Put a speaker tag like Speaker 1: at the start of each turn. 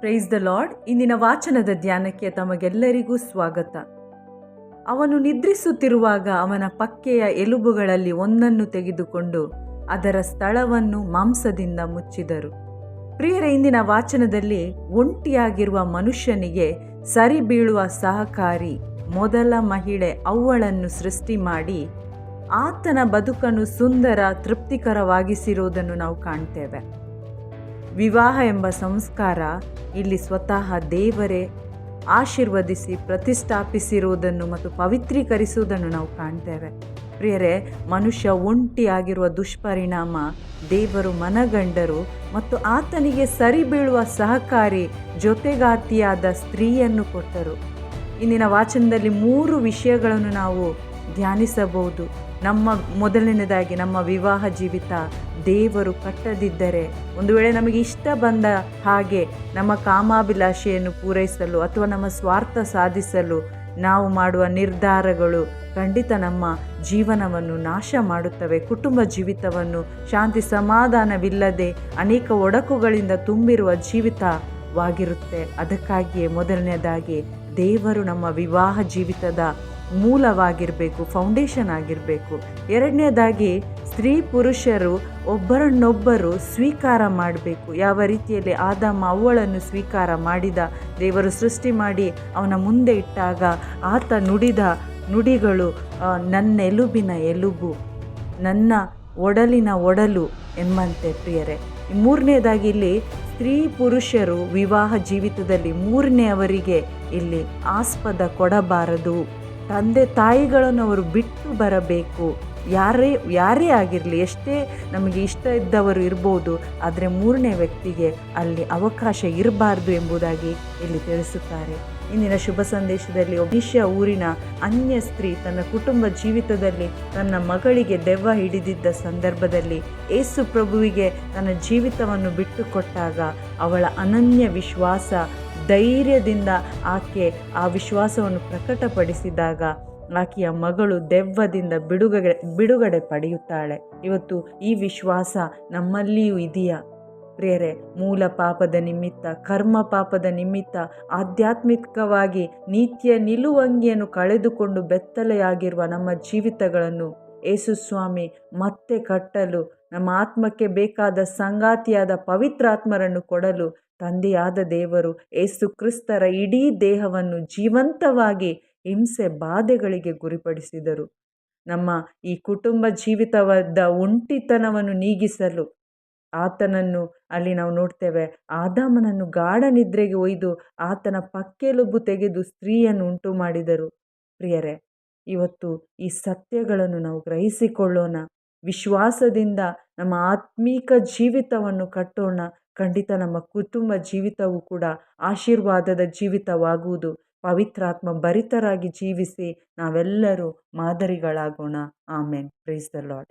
Speaker 1: Praise the lord ಇಂದಿನ ವಾಚನದ ಧ್ಯಾನಕ್ಕೆ ತಮಗೆಲ್ಲರಿಗೂ ಸ್ವಾಗತ. ಅವನು ನಿದ್ರಿಸುತ್ತಿರುವಾಗ ಅವನ ಪಕ್ಕೆಯ ಎಲುಬುಗಳಲ್ಲಿ ಒಂದನ್ನು ತೆಗೆದುಕೊಂಡು ಅದರ ಸ್ಥಳವನ್ನು ಮಾಂಸದಿಂದ ಮುಚ್ಚಿದರು. ಪ್ರಿಯರ, ಇಂದಿನ ವಾಚನದಲ್ಲಿ ಒಂಟಿಯಾಗಿರುವ ಮನುಷ್ಯನಿಗೆ ಸರಿ ಬೀಳುವ ಸಹಕಾರಿ ಮೊದಲ ಮಹಿಳೆ ಅವಳನ್ನು ಸೃಷ್ಟಿ ಮಾಡಿ ಆತನ ಬದುಕನ್ನು ಸುಂದರ, ತೃಪ್ತಿಕರವಾಗಿಸಿರುವುದನ್ನು ನಾವು ಕಾಣ್ತೇವೆ. ವಿವಾಹ ಎಂಬ ಸಂಸ್ಕಾರ ಇಲ್ಲಿ ಸ್ವತಃ ದೇವರೇ ಆಶೀರ್ವದಿಸಿ ಪ್ರತಿಷ್ಠಾಪಿಸಿರುವುದನ್ನು ಮತ್ತು ಪವಿತ್ರೀಕರಿಸುವುದನ್ನು ನಾವು ಕಾಣ್ತೇವೆ. ಪ್ರಿಯರೇ, ಮನುಷ್ಯ ಒಂಟಿಯಾಗಿರುವ ದುಷ್ಪರಿಣಾಮ ದೇವರು ಮನಗಂಡರು ಮತ್ತು ಆತನಿಗೆ ಸರಿ ಬೀಳುವ ಸಹಕಾರಿ ಜೊತೆಗಾತಿಯಾದ ಸ್ತ್ರೀಯನ್ನು ಕೊಟ್ಟರು. ಇಂದಿನ ವಾಚನದಲ್ಲಿ ಮೂರು ವಿಷಯಗಳನ್ನು ನಾವು ಧ್ಯಾನಿಸಬಹುದು. ನಮ್ಮ ಮೊದಲನೇದಾಗಿ ನಮ್ಮ ವಿವಾಹ ಜೀವಿತ ದೇವರು ಕಟ್ಟದಿದ್ದರೆ, ಒಂದು ವೇಳೆ ನಮಗೆ ಇಷ್ಟ ಬಂದ ಹಾಗೆ ನಮ್ಮ ಕಾಮಾಭಿಲಾಷೆಯನ್ನು ಪೂರೈಸಲು ಅಥವಾ ನಮ್ಮ ಸ್ವಾರ್ಥ ಸಾಧಿಸಲು ನಾವು ಮಾಡುವ ನಿರ್ಧಾರಗಳು ಖಂಡಿತ ನಮ್ಮ ಜೀವನವನ್ನು ನಾಶ ಮಾಡುತ್ತವೆ. ಕುಟುಂಬ ಜೀವಿತವನ್ನು ಶಾಂತಿ ಸಮಾಧಾನವಿಲ್ಲದೆ ಅನೇಕ ಒಡಕುಗಳಿಂದ ತುಂಬಿರುವ ಜೀವಿತವಾಗಿರುತ್ತೆ. ಅದಕ್ಕಾಗಿಯೇ ಮೊದಲನೇದಾಗಿ ದೇವರು ನಮ್ಮ ವಿವಾಹ ಜೀವಿತದ ಮೂಲವಾಗಿರಬೇಕು ಫೌಂಡೇಶನ್ ಆಗಿರಬೇಕು. ಎರಡನೇದಾಗಿ ಸ್ತ್ರೀ ಪುರುಷರು ಒಬ್ಬರನ್ನೊಬ್ಬರು ಸ್ವೀಕಾರ ಮಾಡಬೇಕು. ಯಾವ ರೀತಿಯಲ್ಲಿ ಆದಾಮ ಅವಳನ್ನು ಸ್ವೀಕಾರ ಮಾಡಿದ, ದೇವರು ಸೃಷ್ಟಿ ಮಾಡಿ ಅವನ ಮುಂದೆ ಇಟ್ಟಾಗ ಆತ ನುಡಿದ ನುಡಿಗಳು ನನ್ನೆಲುಬಿನ ಎಲುಬು, ನನ್ನ ಒಡಲಿನ ಒಡಲು ಎಂಬಂತೆ ಪ್ರಿಯರೇ. ಮೂರನೇದಾಗಿ ಇಲ್ಲಿ ಸ್ತ್ರೀ ಪುರುಷರು ವಿವಾಹ ಜೀವಿತದಲ್ಲಿ ಮೂರನೆಯವರಿಗೆ ಇಲ್ಲಿ ಆಸ್ಪದ ಕೊಡಬಾರದು. ತಂದೆ ತಾಯಿಗಳನ್ನು ಅವರು ಬಿಟ್ಟು ಬರಬೇಕು. ಯಾರೇ ಯಾರೇ ಆಗಿರಲಿ, ಎಷ್ಟೇ ನಮಗೆ ಇಷ್ಟ ಇದ್ದವರು ಇರ್ಬೋದು, ಆದರೆ ಮೂರನೇ ವ್ಯಕ್ತಿಗೆ ಅಲ್ಲಿ ಅವಕಾಶ ಇರಬಾರ್ದು ಎಂಬುದಾಗಿ ಇಲ್ಲಿ ತಿಳಿಸುತ್ತಾರೆ. ಇಂದಿನ ಶುಭ ಸಂದೇಶದಲ್ಲಿ ಒಬಿಷ್ಯ ಊರಿನ ಅನ್ಯ ಸ್ತ್ರೀ ತನ್ನ ಕುಟುಂಬ ಜೀವಿತದಲ್ಲಿ ತನ್ನ ಮಗಳಿಗೆ ದೆವ್ವ ಹಿಡಿದಿದ್ದ ಸಂದರ್ಭದಲ್ಲಿ ಏಸು ಪ್ರಭುವಿಗೆ ತನ್ನ ಜೀವಿತವನ್ನು ಬಿಟ್ಟುಕೊಟ್ಟಾಗ ಅವಳ ಅನನ್ಯ ವಿಶ್ವಾಸ ಧೈರ್ಯದಿಂದ ಆಕೆ ಆ ವಿಶ್ವಾಸವನ್ನು ಪ್ರಕಟಪಡಿಸಿದಾಗ ಆಕೆಯ ಮಗಳು ದೆವ್ವದಿಂದ ಬಿಡುಗಡೆ ಬಿಡುಗಡೆ ಪಡೆಯುತ್ತಾಳೆ. ಇವತ್ತು ಈ ವಿಶ್ವಾಸ ನಮ್ಮಲ್ಲಿಯೂ ಇದೆಯಾ? ಪ್ರೇರೆ ಮೂಲ ಪಾಪದ ನಿಮಿತ್ತ, ಕರ್ಮ ಪಾಪದ ನಿಮಿತ್ತ, ಆಧ್ಯಾತ್ಮಿಕವಾಗಿ ನಿತ್ಯ ನಿಲುವಂಗಿಯನ್ನು ಕಳೆದುಕೊಂಡು ಬೆತ್ತಲೆಯಾಗಿರುವ ನಮ್ಮ ಜೀವಿತಗಳನ್ನು ಯೇಸುಸ್ವಾಮಿ ಮತ್ತೆ ಕಟ್ಟಲು, ನಮ್ಮ ಆತ್ಮಕ್ಕೆ ಬೇಕಾದ ಸಂಗಾತಿಯಾದ ಪವಿತ್ರಾತ್ಮರನ್ನು ಕೊಡಲು ತಂದೆಯಾದ ದೇವರು ಏಸು ಕ್ರಿಸ್ತರ ಇಡೀ ದೇಹವನ್ನು ಜೀವಂತವಾಗಿ ಹಿಂಸೆ ಬಾಧೆಗಳಿಗೆ ಗುರಿಪಡಿಸಿದರು. ನಮ್ಮ ಈ ಕುಟುಂಬ ಜೀವಿತವಾದ ಒಂಟಿತನವನ್ನು ನೀಗಿಸಲು ಆತನನ್ನು ಅಲ್ಲಿ ನಾವು ನೋಡ್ತೇವೆ. ಆದಾಮನನ್ನು ಗಾಢ ನಿದ್ರೆಗೆ ಒಯ್ದು ಆತನ ಪಕ್ಕೆಲುಬು ತೆಗೆದು ಸ್ತ್ರೀಯನ್ನು ಉಂಟು ಮಾಡಿದರು ಪ್ರಿಯರೇ ಇವತ್ತು ಈ ಸತ್ಯಗಳನ್ನು ನಾವು ಗ್ರಹಿಸಿಕೊಳ್ಳೋಣ. ವಿಶ್ವಾಸದಿಂದ ನಮ್ಮ ಆತ್ಮೀಕ ಜೀವಿತವನ್ನು ಕಟ್ಟೋಣ. ಖಂಡಿತ ನಮ್ಮ ಕುಟುಂಬ ಜೀವಿತವೂ ಕೂಡ ಆಶೀರ್ವಾದದ ಜೀವಿತವಾಗುವುದು. ಪವಿತ್ರಾತ್ಮ ಭರಿತರಾಗಿ ಜೀವಿಸಿ ನಾವೆಲ್ಲರೂ ಮಾದರಿಗಳಾಗೋಣ. ಆಮೇನ್. Praise the Lord